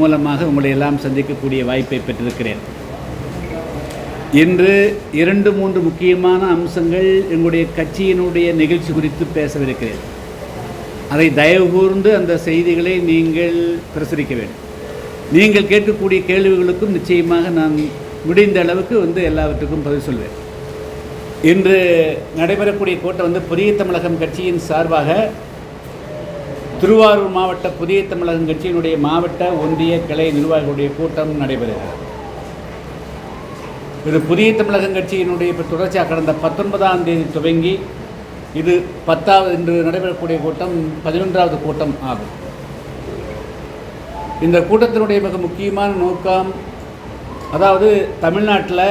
மூலமாக உங்களை எல்லாம் சந்திக்கக்கூடிய வாய்ப்பை பெற்றிருக்கிறேன். இன்று இரண்டு மூன்று முக்கியமான அம்சங்கள் எங்களுடைய கட்சியினுடைய நிகழ்ச்சி குறித்து பேசவிருக்கிறேன். அதை தயவு கூர்ந்து அந்த செய்திகளை நீங்கள் பிரசரிக்க வேண்டும். நீங்கள் கேட்கக்கூடிய கேள்விகளுக்கும் நிச்சயமாக நான் முடிந்த அளவுக்கு வந்து எல்லாவற்றுக்கும் பதில் சொல்வேன். இன்று நடைபெறக்கூடிய கூட்டம் வந்து புதிய தமிழகம் கட்சியின் சார்பாக திருவாரூர் மாவட்ட புதிய தமிழகம் கட்சியினுடைய மாவட்ட ஒன்றிய கிளை நிர்வாகிகளுடைய கூட்டம் நடைபெறுகிறது. இது புதிய தமிழகம் கட்சியினுடைய இப்போ தொடர்ச்சியாக கடந்த பத்தொன்பதாம் தேதி துவங்கி இது பத்தாவது இன்று நடைபெறக்கூடிய கூட்டம் பதினொன்றாவது கூட்டம் ஆகும். இந்த கூட்டத்தினுடைய மிக முக்கியமான நோக்கம் அதாவது தமிழ்நாட்டில்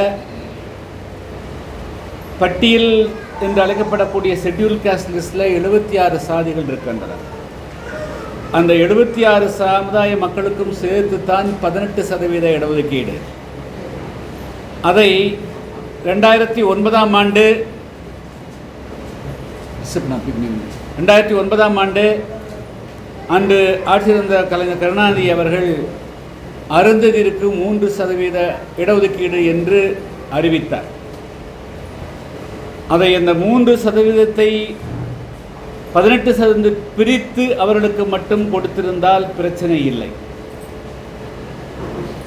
பட்டியல் என்று அழைக்கப்படக்கூடிய ஷெட்யூல் காஸ்ட் லிஸ்ட்டில் எழுபத்தி ஆறு சாதிகள் இருக்கின்றன அந்த எழுபத்தி ஆறு சமுதாய மக்களுக்கும் சேர்த்து தான் பதினெட்டு சதவீத இடஒதுக்கீடு. அதை ரெண்டாயிரத்தி ஒன்பதாம் ஆண்டு ரெண்டாயிரத்தி ஒன்பதாம் ஆண்டு அன்று ஆட்சி இருந்த கலைஞர் கருணாநிதி அவர்கள் அருந்ததிற்கு மூன்று சதவீத இடஒதுக்கீடு என்று அறிவித்தார். அதை அந்த மூன்று சதவீதத்தை பதினெட்டு சதவீதம் பிரித்து அவர்களுக்கு மட்டும் கொடுத்திருந்தால் பிரச்சனை இல்லை.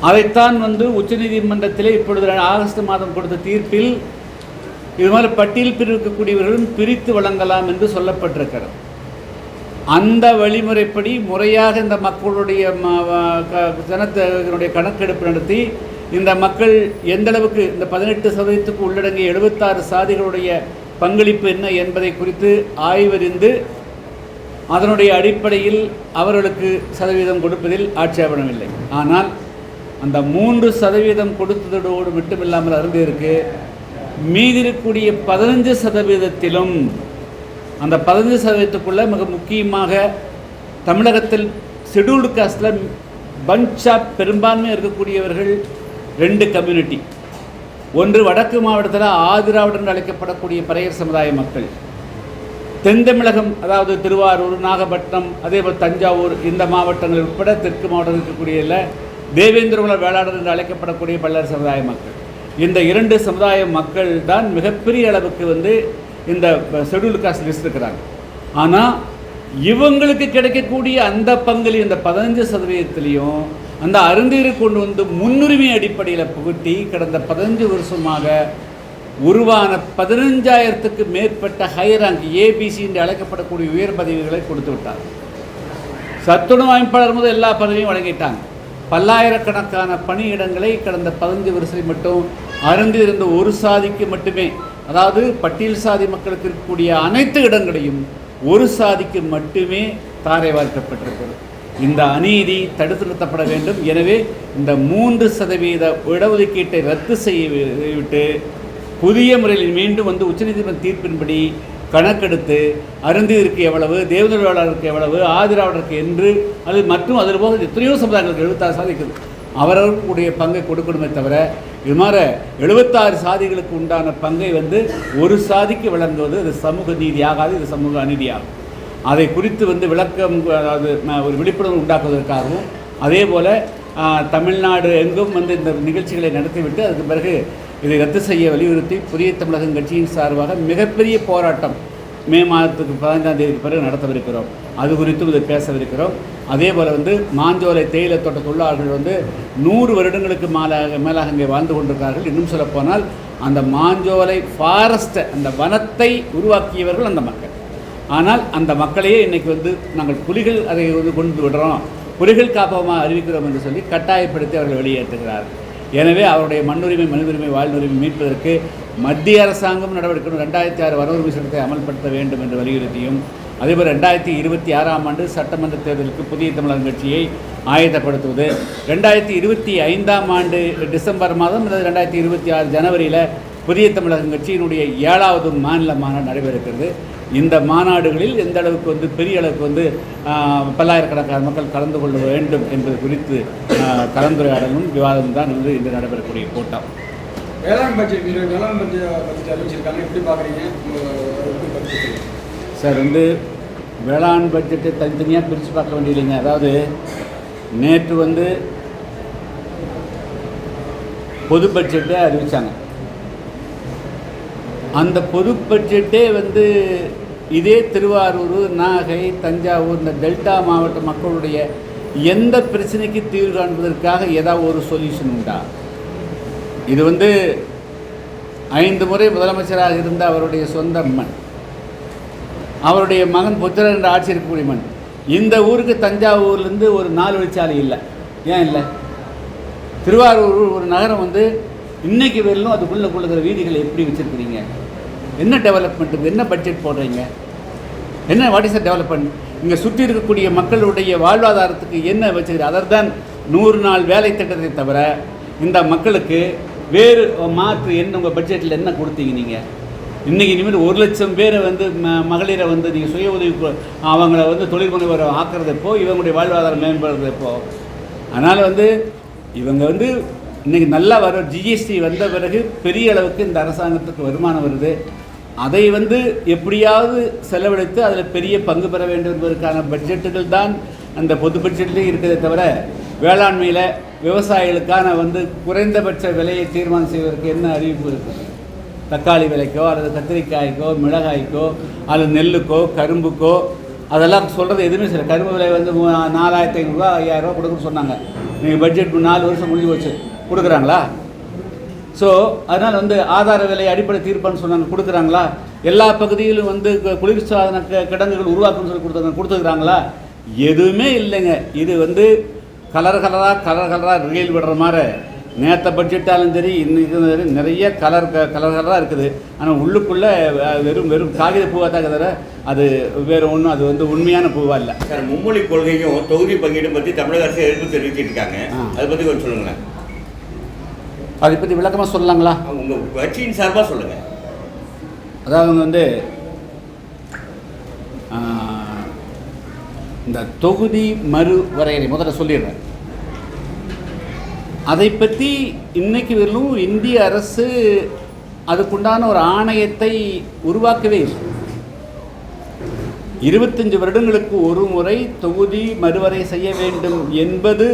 அதைத்தான் வந்து உச்சநீதிமன்றத்திலே இப்பொழுது ஆகஸ்ட் மாதம் கொடுத்த தீர்ப்பில் இது மாதிரி பட்டியல் பிரிக்கக்கூடியவர்களும் பிரித்து வழங்கலாம் என்று சொல்லப்பட்டிருக்கிறது. அந்த வழிமுறைப்படி முறையாக இந்த மக்களுடைய ஜனத்தினுடைய கணக்கெடுப்பு நடத்தி இந்த மக்கள் எந்தளவுக்கு இந்த பதினெட்டு சதவீதத்துக்கு உள்ளடங்கிய எழுபத்தாறு சாதிகளுடைய பங்களிப்பு என்ன என்பதை குறித்து ஆய்வறிந்து அதனுடைய அடிப்படையில் அவர்களுக்கு சதவீதம் கொடுப்பதில் ஆட்சேபணமில்லை ஆனால் அந்த மூன்று சதவீதம் கொடுத்ததோடு மட்டுமில்லாமல் அருந்திருக்கு மீதி இருக்கக்கூடிய பதினஞ்சு சதவீதத்திலும் அந்த பதினஞ்சு சதவீதத்துக்குள்ளே மிக முக்கியமாக தமிழகத்தில் ஷெடியூல்டு காஸ்டில் பஞ்சாப் பெரும்பான்மை இருக்கக்கூடியவர்கள் ரெண்டு கம்யூனிட்டி ஒன்று வடக்கு மாவட்டத்தில் ஆதிராவிடன் என்று அழைக்கப்படக்கூடிய பறையர் சமுதாய மக்கள். தென் தமிழகம் அதாவது திருவாரூர் நாகப்பட்டினம் அதேபோல் தஞ்சாவூர் இந்த மாவட்டங்கள் உட்பட தெற்கு மாவட்டம் இருக்கக்கூடிய தேவேந்திரகுல வேளாளர் என்று அழைக்கப்படக்கூடிய பல்லர் சமுதாய மக்கள். இந்த இரண்டு சமுதாய மக்கள் தான் மிகப்பெரிய அளவுக்கு வந்து இந்த ஷெடியூல் காஸ்ட் லிஸ்ட் இருக்கிறாங்க. ஆனால் இவங்களுக்கு கிடைக்கக்கூடிய அந்த பங்களி இந்த பதினஞ்சு சதவீதத்துலேயும் அந்த அருந்தீரை கொண்டு வந்து முன்னுரிமை அடிப்படையில் புகட்டி கடந்த பதினஞ்சு வருஷமாக உருவான பதினஞ்சாயிரத்துக்கு மேற்பட்ட ஹை ரேங்க் ஏபிசி என்று அழைக்கப்படக்கூடிய உயர் பதவிகளை கொடுத்து விட்டார். சத்துணவு அமைப்பாளர் முதல் எல்லா பதவியும் வழங்கிட்டாங்க. பல்லாயிரக்கணக்கான பணியிடங்களை கடந்த பதினஞ்சு வருஷத்தில் மட்டும் அருந்திருந்த ஒரு சாதிக்கு மட்டுமே அதாவது பட்டியல் சாதி மக்களுக்கு இருக்கக்கூடிய அனைத்து இடங்களையும் ஒரு சாதிக்கு மட்டுமே தாரை வார்க்கப்பட்டிருக்கிறது. இந்த அநீதி தடுத்து நிறுத்தப்பட வேண்டும். எனவே இந்த மூன்று சதவீத இடஒதுக்கீட்டை ரத்து செய்ய விட்டு புதிய முறையில் மீண்டும் வந்து உச்சநீதிமன்ற தீர்ப்பின்படி கணக்கெடுத்து அருந்திற்கு எவ்வளவு தேவதர் எவ்வளவு ஆதிராவிடருக்கு என்று அது மற்றும் அதில் போக எத்தனையோ சமுதாயங்களுக்கு எழுபத்தாறு சாதிக்குது அவரவர்களுடைய பங்கை கொடுக்கணுமே தவிர இது எழுபத்தாறு சாதிகளுக்கு உண்டான பங்கை வந்து ஒரு சாதிக்கு வழங்குவது அது சமூக நீதி ஆகாது இது சமூக அநீதியாகும். அதை குறித்து வந்து விளக்கம் அதாவது ஒரு விழிப்புணர்வு உண்டாக்குவதற்காகவும் அதே போல் தமிழ்நாடு எங்கும் வந்து இந்த நிகழ்ச்சிகளை நடத்திவிட்டு அதுக்கு பிறகு இதை ரத்து செய்ய வலியுறுத்தி புதிய தமிழகம் கட்சியின் சார்பாக மிகப்பெரிய போராட்டம் மே மாதத்துக்கு பதினைஞ்சாம் தேதிக்கு பிறகு நடத்தவிருக்கிறோம். அது குறித்தும் இதை பேசவிருக்கிறோம். அதே போல் வந்து மாஞ்சோலை தேயிலை தோட்ட தொழிலாளர்கள் வந்து நூறு வருடங்களுக்கு மேலாக மேலாக இங்கே வாழ்ந்து கொண்டிருக்கிறார்கள். இன்னும் சொல்லப்போனால் அந்த மாஞ்சோலை ஃபாரஸ்ட்டை அந்த வனத்தை உருவாக்கியவர்கள் அந்த மக்கள். ஆனால் அந்த மக்களையே இன்றைக்கி வந்து நாங்கள் புலிகள் அதை வந்து கொண்டு விடுறோம். புலிகள் காப்பகமாக அறிவிக்கிறோம் என்று சொல்லி கட்டாயப்படுத்தி அவர்கள் வெளியேற்றுகிறார். எனவே அவருடைய மண்ணுரிமை மனிதுரிமை வாழ்வுரிமை மீட்பதற்கு மத்திய அரசாங்கம் நடவடிக்கை ரெண்டாயிரத்தி ஆறு வரவுரிமை சட்டத்தை அமல்படுத்த வேண்டும் என்று வலியுறுத்தியும் அதேபோல் ரெண்டாயிரத்தி இருபத்தி ஆறாம் ஆண்டு சட்டமன்ற தேர்தலுக்கு புதிய தமிழகம் கட்சியை ஆயத்தப்படுத்துவது ரெண்டாயிரத்தி இருபத்தி ஐந்தாம் ஆண்டு டிசம்பர் மாதம் அல்லது ரெண்டாயிரத்தி இருபத்தி ஆறு ஜனவரியில் புதிய தமிழகம் கட்சியினுடைய ஏழாவது மாநில மாநாடு நடைபெறுகிறது. இந்த மாநாடுகளில் எந்த அளவுக்கு வந்து பெரிய அளவுக்கு வந்து பல்லாயிரக்கணக்கான மக்கள் கலந்து கொள்ள வேண்டும் என்பது குறித்து கலந்துரையாடலும் விவாதம் தான் வந்து இன்று நடைபெறக்கூடிய கூட்டம். வேளாண் பட்ஜெட் வேளாண் பட்ஜெட் பட்ஜெட் அறிவிச்சிருக்காங்க. எப்படி பார்க்குறீங்க? சார் வந்து வேளாண் பட்ஜெட்டை தனித்தனியாக பிரித்து பார்க்க வேண்டியதில்லைங்க. அதாவது நேற்று வந்து பொது பட்ஜெட்டை அறிவித்தாங்க அந்த பொது பட்ஜெட்டே வந்து இதே திருவாரூர் நாகை தஞ்சாவூர் இந்த டெல்டா மாவட்ட மக்களுடைய எந்த பிரச்சனைக்கு தீர்வு காண்பதற்காக ஏதாவது ஒரு சொல்யூஷன் உண்டா? இது வந்து ஐந்து முறை முதலமைச்சராக இருந்த அவருடைய சொந்த மண். அவருடைய மகன் புத்திரன் என்ற ஆட்சி இருக்கக்கூடிய மண். இந்த ஊருக்கு தஞ்சாவூர்லேருந்து ஒரு நாலு வழிச்சாலை இல்லை. ஏன் இல்லை? திருவாரூர் ஒரு நகரம் வந்து இன்றைக்கு வரலும் அதுக்குள்ளே கொள்ளுகிற வீதிகளை எப்படி வச்சுருக்கிறீங்க? என்ன டெவலப்மெண்ட்டுக்கு என்ன பட்ஜெட் போடுறீங்க? என்ன வாட் இஸ் அ டெவலப்மெண்ட் இங்கே சுற்றி இருக்கக்கூடிய மக்களுடைய வாழ்வாதாரத்துக்கு என்ன வச்சுக்கிறது அதர் தான் நூறு நாள் வேலை திட்டத்தை தவிர இந்த மக்களுக்கு வேறு மாற்று என்ன உங்கள் பட்ஜெட்டில் என்ன கொடுத்தீங்க நீங்கள் இன்றைக்கி இனிமேல் ஒரு லட்சம் பேரை வந்து ம மகளிரை வந்து நீங்கள் சுய உதவி அவங்கள வந்து தொழில் முனைவர் ஆக்குறதுப்போ இவங்களுடைய வாழ்வாதாரம் மேம்படுறதப்போ அதனால் வந்து இவங்க வந்து இன்றைக்கி நல்லா வர ஜிஎஸ்டி வந்த பிறகு பெரிய அளவுக்கு இந்த அரசாங்கத்துக்கு வருமானம் வருது. அதை வந்து எப்படியாவது செலவழித்து அதில் பெரிய பங்கு பெற வேண்டும் என்பதற்கான பட்ஜெட்டுகள் தான் அந்த பொது பட்ஜெட்லேயும் இருக்கிறதே தவிர வேளாண்மையில் விவசாயிகளுக்கான வந்து குறைந்தபட்ச விலையை தீர்மானம் செய்வதற்கு என்ன அறிவிப்பு இருக்குது தக்காளி விலைக்கோ அல்லது கத்திரிக்காய்க்கோ மிளகாய்க்கோ அல்லது நெல்லுக்கோ கரும்புக்கோ அதெல்லாம் சொல்கிறது எதுவுமே சரி கரும்பு விலை வந்து நாலாயிரத்தி ஐநூறுரூவா ஐயாயிரரூவா கொடுக்குன்னு சொன்னாங்க. நீங்கள் பட்ஜெட் நாலு வருஷம் முடிஞ்சு போச்சு. கொடுக்குறாங்களா? ஸோ அதனால் வந்து ஆதார விலை அடிப்படை தீர்ப்பான்னு சொன்னாங்க கொடுக்குறாங்களா? எல்லா பகுதியிலும் வந்து குளிர்சாதன கிடங்குகள் உருவாக்குன்னு சொல்லி கொடுத்தாங்க கொடுத்துருக்குறாங்களா? எதுவுமே இல்லைங்க. இது வந்து கலர் கலராக கலர் கலராக ரீல் விடுற மாதிரி. நேற்ற பட்ஜெட்டாலும் சரி இன்னைக்கு சரி நிறைய கலர் க கலர் கலராக இருக்குது. ஆனால் உள்ளுக்குள்ளே வெறும் வெறும் காகித பூவாக தான் தவிர அது வேறு ஒன்றும் அது வந்து உண்மையான பூவாக இல்லை. சார் மும்மொழி கொள்கையும் தொகுதி பங்கீடும் பற்றி தமிழக அரசு எதிர்ப்பு ஆ. அதை பற்றி கொஞ்சம் சொல்லுங்களேன். அதை பற்றி விளக்கமாக சொல்லலாங்களா? உங்கள் கட்சியின் சார்பாக சொல்லுங்கள் அதாவது வந்து இந்த தொகுதி மறு வரையறை முதல்ல சொல்லிடுறேன். அதை பற்றி இன்னைக்கு வரலும் இந்திய அரசு அதுக்குண்டான ஒரு ஆணையத்தை உருவாக்கவே இல்லை. இருபத்தஞ்சு வருடங்களுக்கு ஒரு முறை தொகுதி மறுவரை செய்ய வேண்டும் என்பது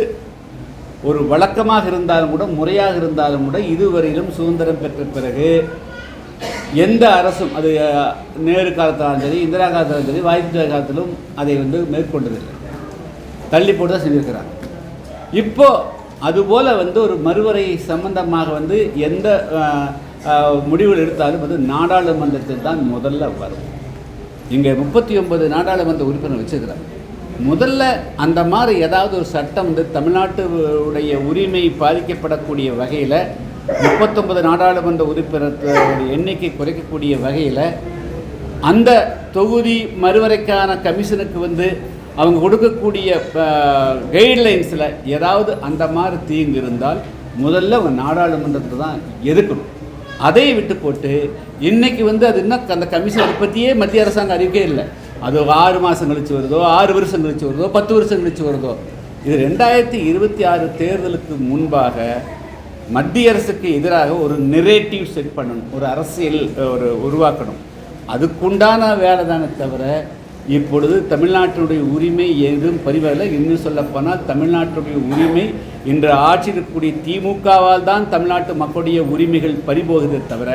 ஒரு வழக்கமாக இருந்தாலும் கூட முறையாக இருந்தாலும் கூட இதுவரையிலும் சுதந்திரம் பெற்ற பிறகு எந்த அரசும் அது நேரு காலத்தாலும் சரி இந்திரா காலத்தாலும் சரி வாஜ்பாய் காலத்திலும் அதை வந்து மேற்கொண்டதில்லை. தள்ளி போட்டு தான் செஞ்சிருக்கிறாங்க. இப்போ அதுபோல் வந்து ஒரு மறுவரை சம்பந்தமாக வந்து எந்த முடிவுகள் எடுத்தாலும் வந்து நாடாளுமன்றத்தில் தான் முதல்ல வரும். இங்கே முப்பத்தி ஒன்பது நாடாளுமன்ற உறுப்பினர் வச்சுருக்கிறாங்க. முதல்ல அந்த மாதிரி ஏதாவது ஒரு சட்டம் வந்து தமிழ்நாட்டுடைய உரிமை பாதிக்கப்படக்கூடிய வகையில் முப்பத்தொன்பது நாடாளுமன்ற உறுப்பினர்களுடைய எண்ணிக்கை குறைக்கக்கூடிய வகையில் அந்த தொகுதி மறுவரைக்கான கமிஷனுக்கு வந்து அவங்க கொடுக்கக்கூடிய கைட்லைன்ஸில் ஏதாவது அந்த மாதிரி தீங்கு இருந்தால் முதல்ல அவங்க நாடாளுமன்றத்தை தான் எதிர்க்கணும். அதை விட்டு போட்டு இன்றைக்கி வந்து அது இன்னும் அந்த கமிஷன் அதை பற்றியே மத்திய அரசாங்கம் அறிவிக்கவே இல்லை. அது ஆறு மாதம் கழிச்சு வருதோ ஆறு வருஷம் கழிச்சு வருதோ பத்து வருஷம் கழிச்சு வருதோ. இது ரெண்டாயிரத்தி இருபத்தி ஆறு தேர்தலுக்கு முன்பாக மத்திய அரசுக்கு எதிராக ஒரு நெரேட்டிவ் செட் பண்ணணும் ஒரு அரசியல் ஒரு உருவாக்கணும். அதுக்குண்டான வேலை தானே தவிர இப்பொழுது தமிழ்நாட்டினுடைய உரிமை எதுவும் பரிவரல இன்னும் சொல்லப்போனால் தமிழ்நாட்டுடைய உரிமை இன்று ஆட்சி இருக்கக்கூடிய திமுகவால் தான் தமிழ்நாட்டு மக்களுடைய உரிமைகள் பறிபோகுதே தவிர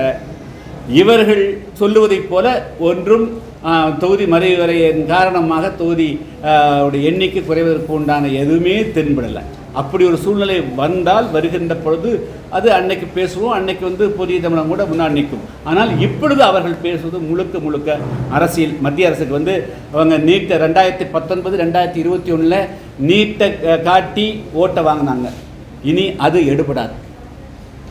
இவர்கள் சொல்லுவதைப் போல ஒன்றும் தொகுதி மறைவரையின் காரணமாக தொகுதி உடைய எண்ணிக்கை குறைவதற்கு உண்டான எதுவுமே தென்படலை. அப்படி ஒரு சூழ்நிலை வந்தால் வருகின்ற பொழுது அது அன்னைக்கு பேசுவோம் அன்னைக்கு வந்து புதிய தமிழகம் கூட முன்னாடி நிற்கும். ஆனால் இப்பொழுது அவர்கள் பேசுவது முழுக்க முழுக்க அரசியல் மத்திய அரசுக்கு வந்து அவங்க நீட்டை ரெண்டாயிரத்தி பத்தொன்பது ரெண்டாயிரத்தி இருபத்தி ஒன்றில் நீட்டை காட்டி ஓட்டை வாங்கினாங்க. இனி அது எடுபடாது.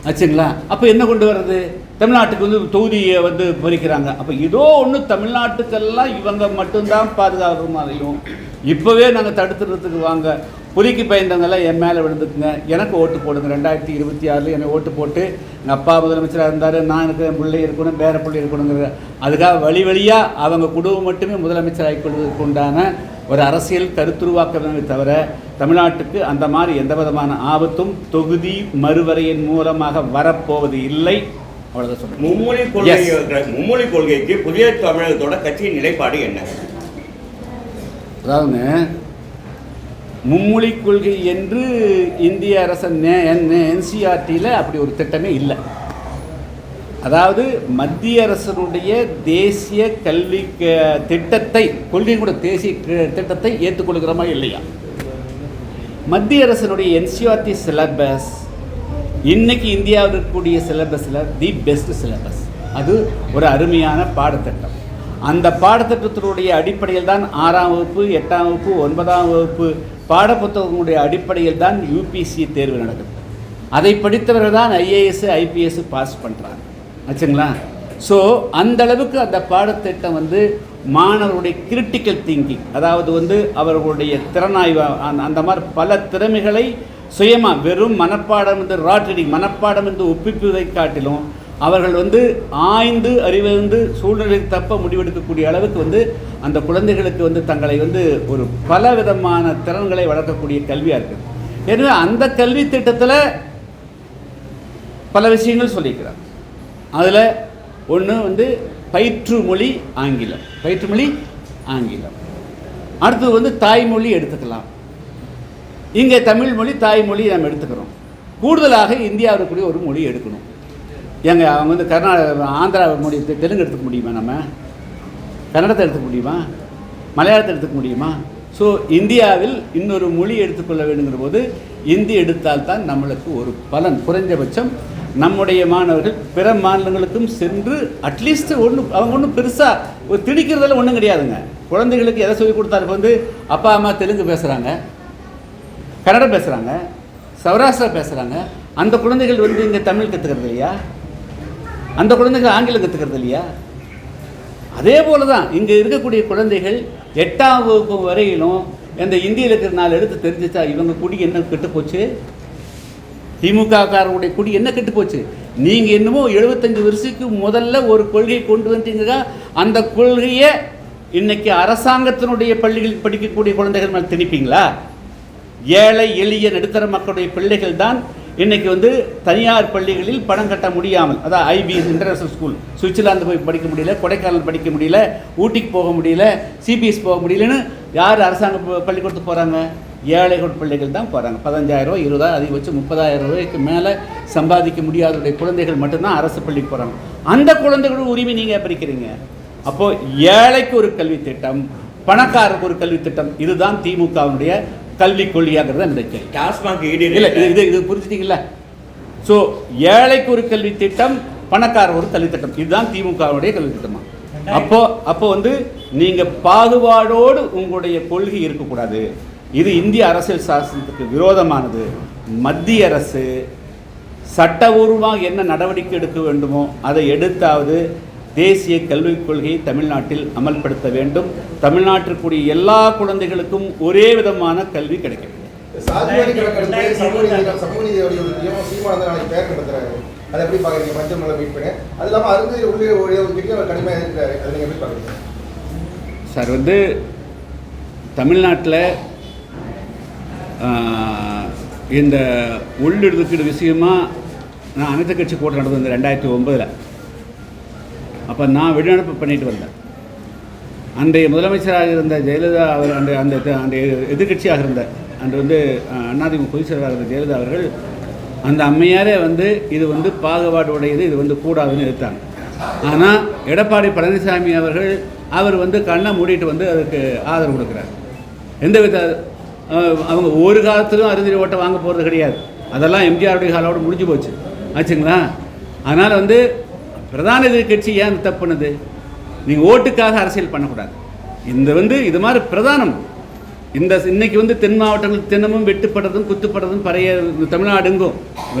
ஆச்சுங்களா? அப்போ என்ன கொண்டு வர்றது? தமிழ்நாட்டுக்கு வந்து தொகுதியை வந்து பறிக்கிறாங்க. அப்போ ஏதோ ஒன்று தமிழ்நாட்டுக்கெல்லாம் இவங்க மட்டும்தான் பாதுகாப்பு மாதிரியும் இப்போவே நாங்கள் தடுத்துறதுக்கு வாங்க. புலிக்கு பயந்தவங்கெல்லாம் என் மேலே விழுந்துக்குங்க. எனக்கு ஓட்டு போடுங்க. ரெண்டாயிரத்தி இருபத்தி ஆறில் என்னை ஓட்டு போட்டு எங்கள் அப்பா முதலமைச்சராக இருந்தார். நான் எனக்கு என் பிள்ளை இருக்கணும் பேர பிள்ளை இருக்கணுங்கிற அதுக்காக வழி வழியாக அவங்க குடும்பம் மட்டுமே முதலமைச்சராகிக் கொள்வதற்கு உண்டான ஒரு அரசியல் கருத்துருவாக்கமே தவிர தமிழ்நாட்டுக்கு அந்த மாதிரி எந்த விதமான ஆபத்தும் தொகுதி மறுவரையின் மூலமாக வரப்போவது இல்லை. அவ்வளோதான் சொல்லுங்கள் மும்மொழி கொள்கை மும்மொழி கொள்கைக்கு புதிய தமிழகத்தோட கட்சியின் நிலைப்பாடு என்ன? அதாவதுங்க மும்மொழி கொள்கை என்று இந்திய அரசு என்சிஆர்டியில் அப்படி ஒரு திட்டமே இல்லை. அதாவது மத்திய அரசனுடைய தேசிய கல்வி திட்டத்தை கொள்கை கூட தேசிய திட்டத்தை ஏற்றுக்கொள்கிறோமா இல்லையா? மத்திய அரசனுடைய என்சிஆர்டி சிலபஸ் இன்னைக்கு இந்தியாவில் இருக்கக்கூடிய சிலபஸில் தி பெஸ்ட் சிலபஸ் அது ஒரு அருமையான பாடத்திட்டம். அந்த பாடத்திட்டத்தினுடைய அடிப்படையில் தான் ஆறாம் வகுப்பு எட்டாம் வகுப்பு ஒன்பதாம் வகுப்பு பாடப்புத்தகங்களுடைய அடிப்படையில் தான் யூபிசி தேர்வு நடக்குது. அதை படித்தவர்கள் தான் ஐஏஎஸ் ஐபிஎஸ் பாஸ் பண்ணுறாங்க ஆச்சுங்களா? ஸோ அந்த அளவுக்கு அந்த பாடத்திட்டம் வந்து மாணவருடைய கிரிட்டிக்கல் திங்கிங் அதாவது வந்து அவர்களுடைய திறனாய்வு அந்த- அந்த மாதிரி பல திறமைகளை சுயமாக வெறும் மனப்பாடம் வந்து ராட் மனப்பாடம் என்று ஒப்பிப்பதை காட்டிலும் அவர்கள் வந்து ஆய்ந்து அறிவிருந்து சூழ்நிலை தப்ப முடிவெடுக்கக்கூடிய அளவுக்கு வந்து அந்த குழந்தைகளுக்கு வந்து தங்களை வந்து ஒரு பல விதமான திறன்களை வளர்க்கக்கூடிய கல்வியாக இருக்குது எனவே அந்த கல்வி திட்டத்தில் பல விஷயங்கள் சொல்லியிருக்கிறார். அதில் ஒன்று வந்து பயிற்று மொழி ஆங்கிலம். பயிற்று மொழி ஆங்கிலம். அடுத்தது வந்து தாய்மொழி எடுத்துக்கலாம். இங்கே தமிழ் மொழி தாய்மொழி நம்ம எடுத்துக்கிறோம். கூடுதலாக இந்தியாவில் இருக்கக்கூடிய ஒரு மொழி எடுக்கணும். எங்க அவங்க வந்து கர்நாடக ஆந்திரா மொழி தெலுங்கு எடுத்துக்க முடியுமா நம்ம? கன்னடத்தை எடுத்துக்க முடியுமா? மலையாளத்தை எடுத்துக்க முடியுமா? ஸோ இந்தியாவில் இன்னொரு மொழி எடுத்துக்கொள்ள வேண்டுங்கிற போது இந்தி எடுத்தால்தான் நம்மளுக்கு ஒரு பலன். குறைஞ்சபட்சம் நம்முடைய மாணவர்கள் பிற மாநிலங்களுக்கும் சென்று அட்லீஸ்ட் ஒன்று அவங்க ஒன்றும் பெருசாக ஒரு திணிக்கிறதெல்லாம் ஒன்றும் கிடையாதுங்க. குழந்தைகளுக்கு எதை சொல்லிக் கொடுத்தாரு வந்து அப்பா அம்மா தெலுங்கு பேசுகிறாங்க கன்னடம் பேசுகிறாங்க சௌராஷ்டிரா பேசுகிறாங்க அந்த குழந்தைகள் வந்து இங்கே தமிழ் கற்றுக்கிறது இல்லையா? அந்த குழந்தைகள் ஆங்கிலம் கற்றுக்கிறது இல்லையா? அதே போல தான் இங்கே இருக்கக்கூடிய குழந்தைகள் எட்டாம் வகுப்பு வரையிலும் இந்த இந்தியில் இருக்கிற நாலு எடுத்து தெரிஞ்சிச்சா இவங்க குடி என்ன கெட்டு போச்சு திமுககாரனுடைய குடி என்ன கெட்டு போச்சு நீங்கள் என்னமோ எழுபத்தஞ்சு வருஷத்துக்கு முதல்ல ஒரு கொள்கையை கொண்டு வந்துட்டீங்க அந்த கொள்கையை இன்னைக்கு அரசாங்கத்தினுடைய பள்ளிகளில் படிக்கக்கூடிய குழந்தைகள் மேலே திணிப்பீங்களா? ஏழை எளிய நடுத்தர மக்களுடைய பிள்ளைகள் தான் இன்றைக்கி வந்து தனியார் பள்ளிகளில் பணம் கட்ட முடியாமல் அதான் ஐபிஎஸ் இன்டர்நேஷனல் ஸ்கூல் சுவிட்சர்லாந்து போய் படிக்க முடியல கொடைக்கானல் படிக்க முடியல ஊட்டிக்கு போக முடியல சிபிஎஸ் போக முடியலன்னு யார் அரசாங்க பள்ளிக்கூடத்துக்கு போகிறாங்க ஏழைகள் பிள்ளைகள் தான் போகிறாங்க பதினஞ்சாயிரம் இருபதாயிரம் இருபதாயிரம் அதிகபட்சம் முப்பதாயிரம் ரூபாய்க்கு மேலே சம்பாதிக்க முடியாதவருடைய குழந்தைகள் மட்டும்தான் அரசு பள்ளிக்கு போகிறாங்க அந்த குழந்தைகளோட உரிமை நீங்கள் பறிக்கிறீங்க? அப்போது ஏழைக்கு ஒரு கல்வி திட்டம் பணக்காரருக்கு ஒரு கல்வி திட்டம் இதுதான் திமுகவினுடைய கல்வி கொள்கையாகிறது இந்த கேள்வி. டாஸ்மாக் இல்லை இது இது புரிஞ்சுட்டீங்களா ஸோ ஏழைக்கு ஒரு கல்வி திட்டம் பணக்கார ஒரு கல்வி திட்டம். இதுதான் திமுகவுடைய கல்வி திட்டமா? அப்போ அப்போ வந்து நீங்க பாகுபாடோடு உங்களுடைய கொள்கை இருக்கக்கூடாது. இது இந்திய அரசியல் சாசனத்துக்கு விரோதமானது. மத்திய அரசு சட்டபூர்வமாக என்ன நடவடிக்கை எடுக்க வேண்டுமோ அதை எடுத்தாவது தேசிய கல்விக் கொள்கையை தமிழ்நாட்டில் அமல்படுத்த வேண்டும். தமிழ்நாட்டிற்குரிய எல்லா குழந்தைகளுக்கும் ஒரே விதமான கல்வி கிடைக்க வேண்டும் சார் வந்து தமிழ்நாட்டில் இந்த உள்ளிடுதுக்கீடு விஷயமா நான் அனைத்து கட்சி கூட்டம் நடந்தது இந்த ரெண்டாயிரத்தி ஒம்பதில் அப்போ நான் வெளிநடப்பு பண்ணிட்டு வந்தேன். அன்றைய முதலமைச்சராக இருந்த ஜெயலலிதா அவர் அந்த அந்த அந்த எதிர்க்கட்சியாக இருந்த அன்று வந்து அண்ணாதிமுக பொதுச் இருந்த ஜெயலலிதா அவர்கள் அந்த அம்மையாரே வந்து இது வந்து பாகுபாடு உடையது இது வந்து கூடாதுன்னு எடுத்தாங்க ஆனால் எடப்பாடி பழனிசாமி அவர்கள் அவர் வந்து கண்ணை மூடிட்டு வந்து அதுக்கு ஆதரவு கொடுக்குறாரு. எந்த வித அவங்க ஒரு காலத்திலும் அருந்ததி ஓட்டை வாங்க போகிறது கிடையாது. அதெல்லாம் எம்ஜிஆருடைய காலோடு முடிஞ்சு போச்சு. ஆச்சுங்களா? அதனால் வந்து பிரதான எதிர்க்கட்சி ஏன் தப்புனது? தப்பு பண்ணுது நீங்கள் ஓட்டுக்காக அரசியல் பண்ணக்கூடாது. இந்த வந்து இது மாதிரி பிரதானம். இந்த இன்னைக்கு வந்து தென் மாவட்டங்கள் தினமும் வெட்டுப்படுறதும் குத்துப்படுறதும் பறைய தமிழ்நாடுங்கும்.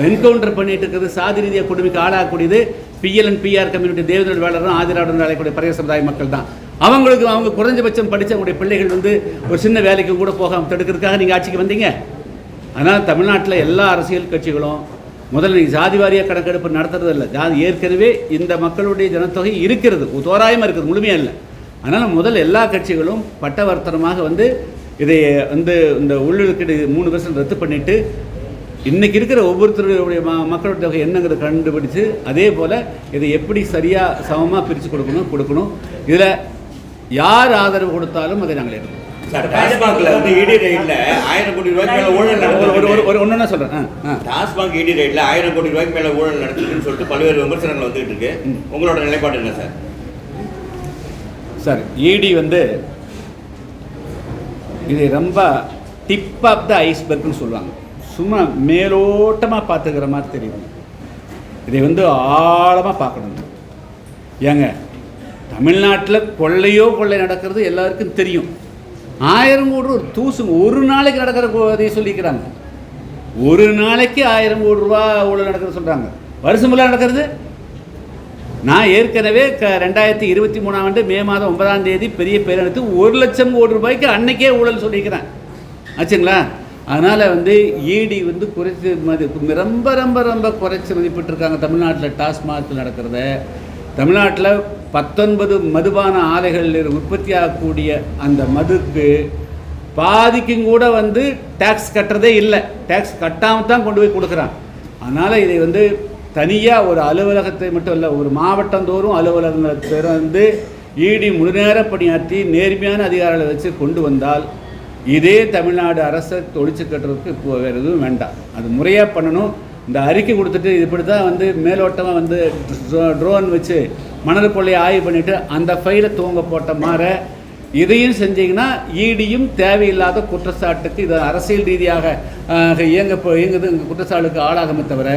என்கவுண்டர் பண்ணிட்டு இருக்கிறது சாதி ரீதியாக கொடுமைக்கு ஆளாகக்கூடியது B L and B R community தேவதோடு வேளரும் ஆதிராவுடன் வேலைக்கூடிய பறைய சமுதாய மக்கள் தான் அவங்களுக்கு அவங்க குறைஞ்சபட்சம் படித்த அவங்களுடைய பிள்ளைகள் வந்து ஒரு சின்ன வேலைக்கு கூட போகாமல் தடுக்கிறதுக்காக நீங்கள் ஆட்சிக்கு வந்தீங்க. ஆனால் தமிழ்நாட்டில் எல்லா அரசியல் கட்சிகளும் முதல்ல நீங்கள் ஜாதி வாரியாக கணக்கெடுப்பு நடத்துறது இல்லை. ஜாதி ஏற்கனவே இந்த மக்களுடைய ஜனத்தொகை இருக்கிறது. தோராயமாக இருக்குது முழுமையாக இல்லை. அதனால் முதல் எல்லா கட்சிகளும் பட்டவர்த்தனமாக வந்து இதை வந்து இந்த உள்ளுக்கீடு மூணு பர்சன்ட் ரத்து பண்ணிவிட்டு இன்றைக்கி இருக்கிற ஒவ்வொருத்தருடைய ம மக்களோட தொகை என்னங்கிறத கண்டுபிடிச்சு அதே போல் இதை எப்படி சரியாக சமமாக பிரித்து கொடுக்கணும் கொடுக்கணும். இதில் யார் ஆதரவு கொடுத்தாலும் அதை நாங்கள் எடுக்கணும் சார் டாஸ்மாகில் வந்து இடி ரைட்ல ஆயிரம் கோடி ரூபாய்க்கு ஊழல் ஒரு ஒரு ஒரு ஒன்று சொல்கிறேன் டாஸ்மாக் இடி ரைட்ல ஆயிரம் கோடி ரூபாய்க்கு மேல ஊழல் நடக்குதுன்னு சொல்லிட்டு பல்வேறு விமர்சனங்கள் வந்துகிட்டு இருக்கு. உங்களோட நிலைப்பாடு என்ன சார்? சார் இடி வந்து இது ரொம்ப டிப் ஆஃப் த ஐஸ்பர்க்னு சொல்லுவாங்க. சும்மா மேலோட்டமாக பார்த்துக்கிற மாதிரி தெரியும் இதை வந்து ஆழமாக பார்க்கணும். ஏங்க தமிழ்நாட்டில் கொள்ளையோ கொள்ளை நடக்கிறது எல்லாருக்கும் தெரியும். ஆயிரம் கோடி ஒரு தூசுங்க. ஒரு நாளைக்கு நடக்கிற இதை சொல்லிக்கிறாங்க. ஒரு நாளைக்கு ஆயிரம் கோடி ரூபா ஊழல் நடக்கிறது சொல்கிறாங்க வருஷம் ஃபுல்லாக நடக்கிறது? நான் ஏற்கனவே க ரெண்டாயிரத்தி இருபத்தி மூணாம் ஆண்டு மே மாதம் ஒன்பதாம் தேதி பெரிய பேரெடுத்து ஒரு லட்சம் கோடி ரூபாய்க்கு அன்னைக்கே ஊழல் சொல்லியிருக்கிறேன். ஆச்சுங்களா? அதனால் வந்து ஈடி வந்து குறைச்சி மதிப்பு ரொம்ப ரொம்ப ரொம்ப குறைச்சி மதிப்பிட்டிருக்காங்க தமிழ்நாட்டில் டாஸ்மாகில் நடக்கிறத. தமிழ்நாட்டில் பத்தொன்பது மதுபான ஆலைகளில் உற்பத்தி ஆகக்கூடிய அந்த மதுக்கு பாதிக்கும் கூட வந்து டேக்ஸ் கட்டுறதே இல்லை. டேக்ஸ் கட்டாமல் தான் கொண்டு போய் கொடுக்குறான். அதனால் இதை வந்து தனியாக ஒரு அலுவலகத்தை மட்டும் இல்லை ஒரு மாவட்டந்தோறும் அலுவலகங்களை திறந்து ஈடி முழுநேர பணியாற்றி நேர்மையான அதிகாரிகளை வச்சு கொண்டு வந்தால் இதே தமிழ்நாடு அரசை தொழிச்சு கட்டுறதுக்கு இப்போ வேறு எதுவும் வேண்டாம். அது முறையாக பண்ணணும். இந்த அறிக்கை கொடுத்துட்டு இப்படி தான் வந்து மேலோட்டமாக வந்து ட்ரோன் வச்சு மணல் கொள்ளையை ஆய்வு பண்ணிவிட்டு அந்த ஃபைலை தூங்க போட்ட மாதிரி இதையும் செஞ்சீங்கன்னா ஈடியும் தேவையில்லாத குற்றச்சாட்டுக்கு இது அரசியல் ரீதியாக இயங்க இயங்குது இந்த குற்றச்சாட்டுக்கு ஆளாகுமே தவிர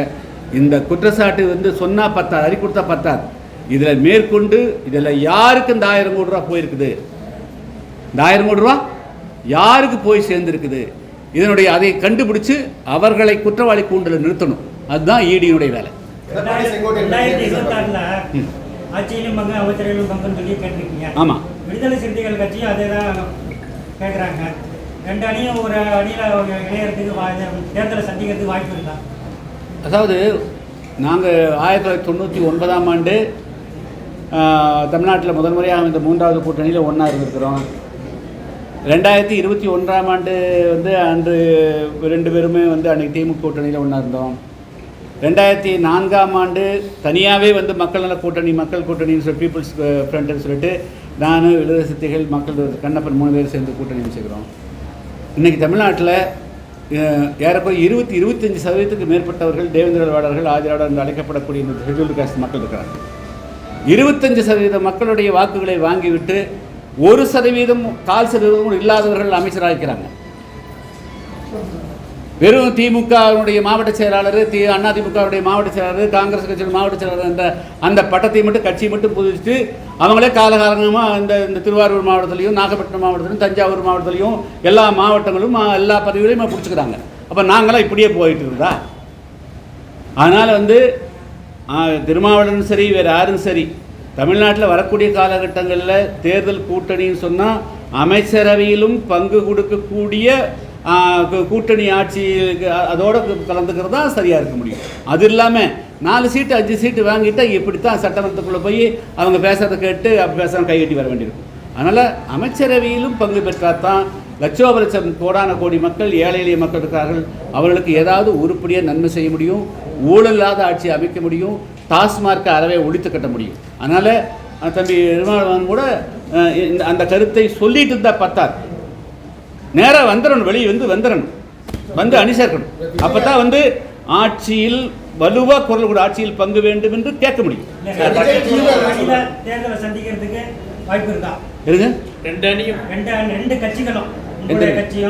இந்த குற்றச்சாட்டு வந்து சொன்னால் பத்தாது அறி கொடுத்தா பத்தாது. இதில் மேற்கொண்டு இதில் யாருக்கு இந்த ஆயிரம் கோடி ரூபா போயிருக்குது? இந்த ஆயிரம் கோடி ரூபா யாருக்கு போய் சேர்ந்துருக்குது? இதனுடைய அதை கண்டுபிடிச்சு அவர்களை குற்றவாளி கூண்டில் நிறுத்தணும். அதுதான் ஈடியினுடைய வேலை. ஆட்சியிலும் அமைச்சர்களும் ஆமாம் விடுதலை சிறுத்தைகள் கட்சியும் அதே தான் கேட்குறாங்க ரெண்டு அணியும் ஒரு அணியில் இணையறதுக்கு தேர்தலை சந்திக்கிறதுக்கு வாய்ப்பு இருக்கா? அதாவது நாங்கள் ஆயிரத்தி தொள்ளாயிரத்தி தொண்ணூற்றி ஒன்பதாம் ஆண்டு தமிழ்நாட்டில் முதல் முறையாக இந்த மூன்றாவது கூட்டணியில் ஒன்றா இருந்திருக்கிறோம். ரெண்டாயிரத்தி இருபத்தி ஒன்றாம் ஆண்டு வந்து அன்று ரெண்டு பேருமே வந்து அன்றைக்கி திமுக கூட்டணியில் ஒன்றா இருந்தோம். ரெண்டாயிரத்தி நான்காம் ஆண்டு தனியாகவே வந்து மக்கள் நல கூட்டணி மக்கள் கூட்டணின்னு சொல்லி பீப்புள்ஸ் ஃப்ரண்ட்னு சொல்லிட்டு நான் விடுதலை சித்திகள் மக்கள் கண்ணப்பன் மூணு பேர் சேர்ந்து கூட்டணி வச்சுக்கிறோம் இன்றைக்கி தமிழ்நாட்டில் அஹ், ஏறக்குறைய இருபத்தி இருபத்தஞ்சி சதவீதத்துக்கு மேற்பட்டவர்கள் தேவேந்திரவாடர்கள் ஆதிராடர் என்று அழைக்கப்படக்கூடிய இந்த ஷெட்யூல்டு காஸ்ட் மக்கள் இருக்கிறாங்க. இருபத்தஞ்சு சதவீத மக்களுடைய வாக்குகளை வாங்கிவிட்டு ஒரு சதவீதம் கால் சதவீதம் இல்லாதவர்கள் அமைச்சராக இருக்கிறாங்க. வெறும் திமுகவுடைய மாவட்ட செயலாளர் தி அதிமுகவுடைய மாவட்ட செயலாளர் காங்கிரஸ் கட்சியோட மாவட்ட செயலாளர் அந்த அந்த பட்டத்தை மட்டும் கட்சியை மட்டும் புதுப்பிச்சு அவங்களே காலகாலமாக இந்த இந்த திருவாரூர் மாவட்டத்திலையும் நாகப்பட்டினம் மாவட்டத்திலையும் தஞ்சாவூர் மாவட்டத்திலையும் எல்லா மாவட்டங்களும் எல்லா பதவிகளையும் பிடிச்சிக்கிறாங்க. அப்போ நாங்களாம் இப்படியே போயிட்டு இருந்தா அதனால் வந்து ஆ, திருமாவளவனும் சரி வேறு யாரும் சரி தமிழ்நாட்டில் வரக்கூடிய காலகட்டங்களில் தேர்தல் கூட்டணின்னு சொன்னால் அமைச்சரவையிலும் பங்கு கொடுக்கக்கூடிய கூட்டணி ஆட்சி அதோட கலந்துக்கிறது தான் சரியாக இருக்க முடியும். அது இல்லாமல் நாலு சீட்டு அஞ்சு சீட்டு வாங்கிட்டா இப்படித்தான் சட்டமன்றத்துக்குள்ளே போய் அவங்க பேசுகிறத கேட்டு அப்போ பேசாமல் கைகட்டி வர வேண்டியிருக்கும். அதனால் அமைச்சரவையிலும் பங்கு பெற்றால் தான் லட்சோப லட்சம் கோடான கோடி மக்கள் ஏழை எளிய மக்கள் இருக்கிறார்கள். அவர்களுக்கு ஏதாவது உருப்படியாக நன்மை செய்ய முடியும் ஊழல் இல்லாத ஆட்சி அமைக்க முடியும் டாஸ்மார்க்கை அறவே ஒழித்து கட்ட முடியும். அதனால் தம்பி நிர்மலன் கூட இந்த அந்த கருத்தை சொல்லிட்டு இருந்தால் பத்தாது. நேராக வந்துடணும் வெளியே வந்து வந்துடணும் வந்து அணி சேர்க்கணும் அப்போ தான் வந்து ஆட்சியில் வலுவாக குரல் கூட ஆட்சியில் பங்கு வேண்டும் என்று கேட்க முடியும்.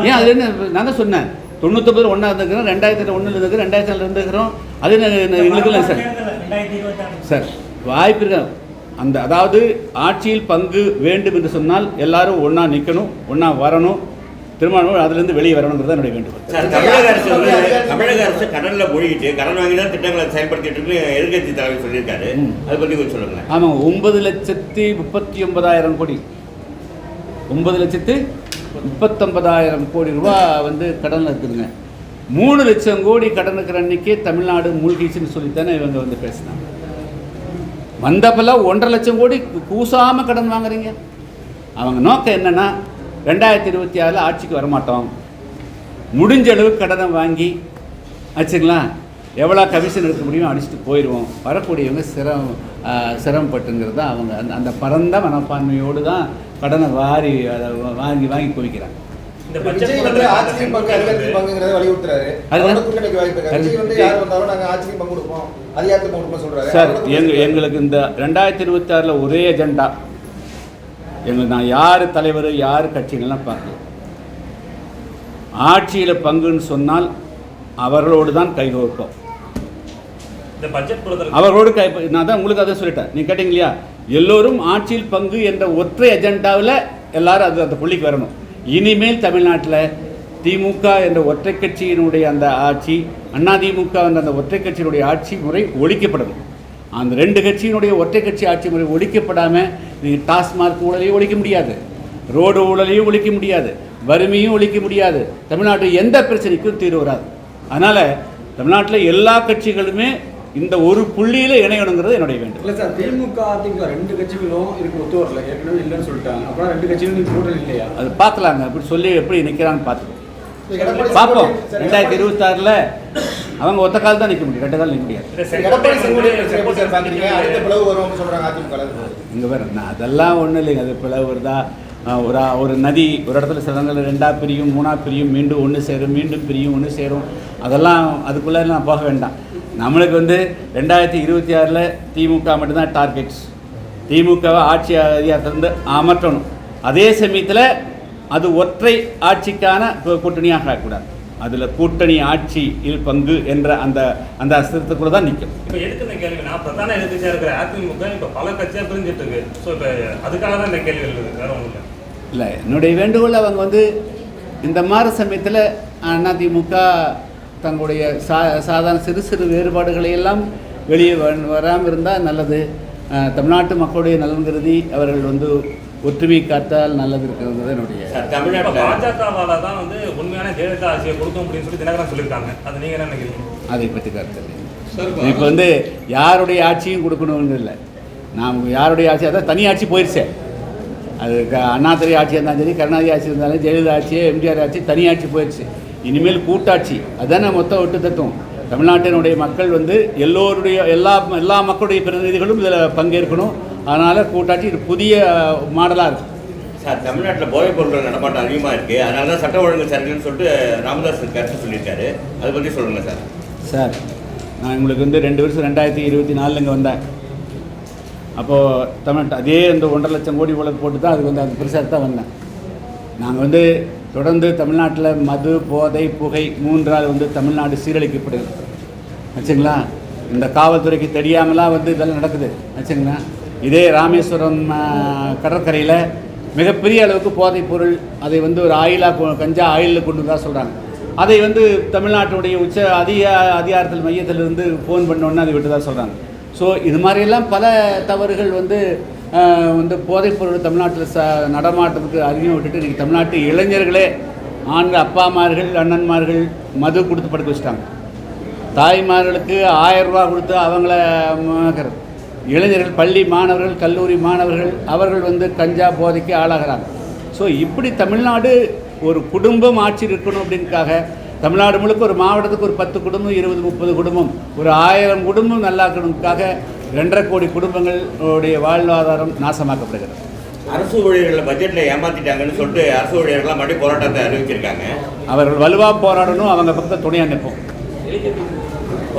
ஏன் அது என்ன நான் தான் சொன்னேன். தொண்ணூத்தொம்பது ஒன்றா இருந்துக்கிறோம் ரெண்டாயிரத்தி ஒன்றில் ரெண்டாயிரத்தி இருந்துக்கிறோம் அது எங்களுக்கு இல்லை சார்? சார் வாய்ப்பு இருக்கு? அந்த அதாவது ஆட்சியில் பங்கு வேண்டும் என்று சொன்னால் எல்லாரும் ஒன்றா நிற்கணும் ஒன்றா வரணும். திருமணம் அதுலேருந்து வெளியே வரணுங்கிறது தான் என்னுடைய வேண்டுகோள். தமிழக அரசு வந்து தமிழக அரசு கடன்ல மூழ்கிட்டு கடன் வாங்கி தான் திட்டங்களை செயல்படுத்திட்டு இருக்கு எதிர்கட்சி தலைவர் சொல்லியிருக்காரு. அதை பத்தி கொஞ்சம் சொல்லுங்களேன். ஆமாம் ஒன்பது லட்சத்தி முப்பத்தி ஒன்பதாயிரம் கோடி. ஒன்பது லட்சத்து முப்பத்தொன்பதாயிரம் கோடி ரூபா வந்து கடனில் இருக்குதுங்க. மூணு லட்சம் கோடி கடன் இருக்கிற அன்னைக்கே தமிழ்நாடு மூழ்கிச்சுன்னு சொல்லித்தானே இவங்க வந்து பேசினாங்க. வந்தப்பெல்லாம் ஒன்றரை லட்சம் கோடி கூசாமல் கடன் வாங்குறீங்க. அவங்க நோக்கம் என்னன்னா ரெண்டாயிரத்தி இருபத்தி ஆறில் ஆட்சிக்கு வரமாட்டோம். முடிஞ்ச அளவுக்கு கடனை வாங்கி வச்சுங்களா எவ்வளோ கமிஷன் எடுக்க முடியுமோ அடிச்சுட்டு போயிடுவோம். வரக்கூடியவங்க சிரம் சிரமப்பட்டுங்கிறது தான் அவங்க அந்த அந்த பரந்த மனப்பான்மையோடு தான் கடனை வாரி அதை வாங்கி வாங்கி குவிக்கிறாங்க. சார் எங்களுக்கு இந்த ரெண்டாயிரத்தி இருபத்தாறில் ஒரே அஜெண்டா எங்களுக்கு நான் யார் தலைவர் யார் கட்சிகள்லாம் பார்க்கல. ஆட்சியில் பங்குன்னு சொன்னால் அவர்களோடு தான் கைகோர்ப்போம் அவர்களோடு கை நான் தான் உங்களுக்கு அதை சொல்லிட்டேன். நீ கேட்டீங்க இல்லையா எல்லோரும் ஆட்சியில் பங்கு என்ற ஒற்றை அஜெண்டாவில் எல்லாரும் அது அந்த புள்ளிக்கு வரணும். இனிமேல் தமிழ்நாட்டில் திமுக என்ற ஒற்றை கட்சியினுடைய அந்த ஆட்சி அதிமுக என்ற அந்த ஒற்றை கட்சியினுடைய ஆட்சி முறை ஒழிக்கப்படணும். அந்த ரெண்டு கட்சியினுடைய ஒற்றை கட்சி ஆட்சி முறை ஒழிக்கப்படாமல் நீங்கள் டாஸ்மார்க் ஊழலையும் ஒழிக்க முடியாது. ரோடு ஊழலையும் ஒழிக்க முடியாது. வறுமையும் ஒழிக்க முடியாது. தமிழ்நாட்டில் எந்த பிரச்சனைக்கும் தீர்வு வராது. அதனால் தமிழ்நாட்டில் எல்லா கட்சிகளுமே இந்த ஒரு புள்ளியில் இணையணுங்கிறது என்னுடைய வேண்டும் இல்ல சார் திமுக அதிமுக ரெண்டு கட்சிகளும் இதுக்கு ஒத்து வரல. ஏற்கனவே இல்லைன்னு சொல்லிட்டாங்க. அப்புறம் ரெண்டு கட்சிகளும் கூட்டணி இல்லையா? அது பார்க்கலாங்க. அப்படி சொல்லி எப்படி நிற்கிறான்னு பார்த்துக்கோ பார்ப்போம். ரெண்டாயிரத்தி இருபத்தாறில் அவங்க ஒத்த கால் தான் நிற்க முடியும். ரெண்டு கால் நிற்க முடியாது. இங்கே வேறு அதெல்லாம் ஒன்றும் இல்லைங்க. அது பிளவு வருதா? ஒரு ஒரு நதி ஒரு இடத்துல சில இடங்களில் ரெண்டாக பிரியும் மூணாக பிரியும் மீண்டும் ஒன்று சேரும் மீண்டும் பிரியும் ஒன்று சேரும். அதெல்லாம் அதுக்குள்ளே நான் போக வேண்டாம். நம்மளுக்கு வந்து ரெண்டாயிரத்தி இருபத்தி ஆறில் திமுக மட்டும்தான் டார்கெட்ஸ் திமுகவை ஆட்சி அதிகாரத்திலிருந்து அமற்றணும் அதே சமயத்தில் அது ஒற்றை ஆட்சிக்கான கூட்டணியாக ஆகக்கூடாது. அதில் கூட்டணி ஆட்சியில் பங்கு என்ற அந்த அந்த அஸ்திரத்துக்குள்ளே தான் நிற்கும் இப்ப எதுக்கு இந்த கேள்வினா பிரதான எதிர்க்கட்சியா இருக்கிற அதிமுக இப்ப பல கட்சியா பிரிஞ்சிட்டு இருக்கு. ஸோ இப்ப அதுக்காக தான் இந்த இருக்கு வேற ஒன்றும் இல்லை. என்னுடைய வேண்டுகோள் அவங்க வந்து இந்த மாதிரி சமயத்தில் அதிமுக தங்களுடைய சா சாதாரண சிறு சிறு வேறுபாடுகளை எல்லாம் வெளியே வராமல் இருந்தால் நல்லது. தமிழ்நாட்டு மக்களுடைய நலன் கருதி அவர்கள் வந்து ஒற்றுமை காத்தால் நல்லது இருக்கிறது என்னுடைய தமிழ்நாட்டில் பாஜகவால தான் வந்து உண்மையான ஜெயலலிதா ஆட்சியை கொடுக்க முடியும்னு சொல்லி தினகரன் சொல்லியிருக்காங்க. அது நீங்க என்ன நினைக்கிறீங்க? அதை பற்றி கருத்து இல்லை இப்போ வந்து யாருடைய ஆட்சியும் கொடுக்கணும்னு இல்லை. நாம் யாருடைய ஆட்சி அதான் தனி ஆட்சி போயிடுச்சே அது க- அண்ணாதுரை ஆட்சியாக இருந்தாலும் சரி கருணாநிதி ஆட்சி இருந்தாலும் ஜெயலலிதா ஆட்சி எம்ஜிஆர் ஆட்சி தனி ஆட்சி போயிடுச்சு இனிமேல் கூட்டாட்சி அதானே மொத்த ஒட்டு தத்துவம். தமிழ்நாட்டினுடைய மக்கள் வந்து எல்லோருடைய எல்லா எல்லா மக்களுடைய பிரதிநிதிகளும் இதில் பங்கேற்கணும். அதனால் கூட்டாட்சி இது புதிய மாடலாக இருக்கும் சார் தமிழ்நாட்டில் போதைப் பொருட்கள் நடமாட்டம் அதிகமாக இருக்குது அதனால தான் சட்ட ஒழுங்கு சரியில்லைன்னு சொல்லிட்டு ராமதாஸ் கருத்து சொல்லியிருக்காரு. அதை பற்றி சொல்லுங்கள் சார். சார் நான் உங்களுக்கு வந்து ரெண்டு வருஷம் ரெண்டாயிரத்தி இருபத்தி நாலில் இங்கே வந்தேன். அப்போது தமிழ் அதே அந்த ஒன்றரை லட்சம் கோடி உலக போட்டு தான் அது வந்து அந்த பெருசாக தான் வந்தேன். நாங்கள் வந்து தொடர்ந்து தமிழ்நாட்டில் மது போதை புகை மூன்றால் வந்து தமிழ்நாடு சீரழிக்கப்படுது வச்சுங்களா இந்த காவல்துறைக்கு தெரியாமலாம் வந்து இதெல்லாம் நடக்குது. வச்சுங்களா இதே ராமேஸ்வரம் கடற்கரையில் மிகப்பெரிய அளவுக்கு போதைப் பொருள் அதை வந்து ஒரு ஆயிலாக கஞ்சா ஆயிலில் கொண்டு தான் சொல்கிறாங்க அதை வந்து தமிழ்நாட்டுடைய உச்ச அதிக அதிகாரத்தில் மையத்திலிருந்து ஃபோன் பண்ணோன்னு அதை விட்டு தான் சொல்கிறாங்க ஸோ இது மாதிரியெல்லாம் பல தவறுகள் வந்து வந்து போதைப் பொருள் தமிழ்நாட்டில் ச நடமாட்டத்துக்கு அதிகம் விட்டுட்டு இன்றைக்கி தமிழ்நாட்டு இளைஞர்களே ஆண்கள் அப்பாமார்கள் அண்ணன்மார்கள் மது கொடுத்து படுக்க வச்சுட்டாங்க. தாய்மார்களுக்கு ஆயிரம் ரூபா கொடுத்து அவங்கள இளைஞர்கள் பள்ளி மாணவர்கள் கல்லூரி மாணவர்கள் அவர்கள் வந்து கஞ்சா போதைக்கு ஆளாகிறாங்க. ஸோ இப்படி தமிழ்நாடு ஒரு குடும்பம் ஆட்சி இருக்கணும் அப்படின்னுக்காக தமிழ்நாடு முழுக்க ஒரு மாவட்டத்துக்கு ஒரு பத்து குடும்பம் இருபது முப்பது குடும்பம் ஒரு ஆயிரம் குடும்பம் நல்லாக்கணுக்காக ரெண்டரை கோடி குடும்பங்கள் உடைய வாழ்வாதாரம் நாசமாக்கப்படுகிறது. அரசு ஊழியர்களை பட்ஜெட்டில் ஏமாத்திட்டாங்கன்னு சொல்லிட்டு அரசு ஊழியர்கள்லாம் மறுபடியும் போராட்டத்தை அறிவிச்சிருக்காங்க. அவர்கள் வலுவாக போராடணும் அவங்க பக்கத்தில் துணையாக நிற்போம். ஓ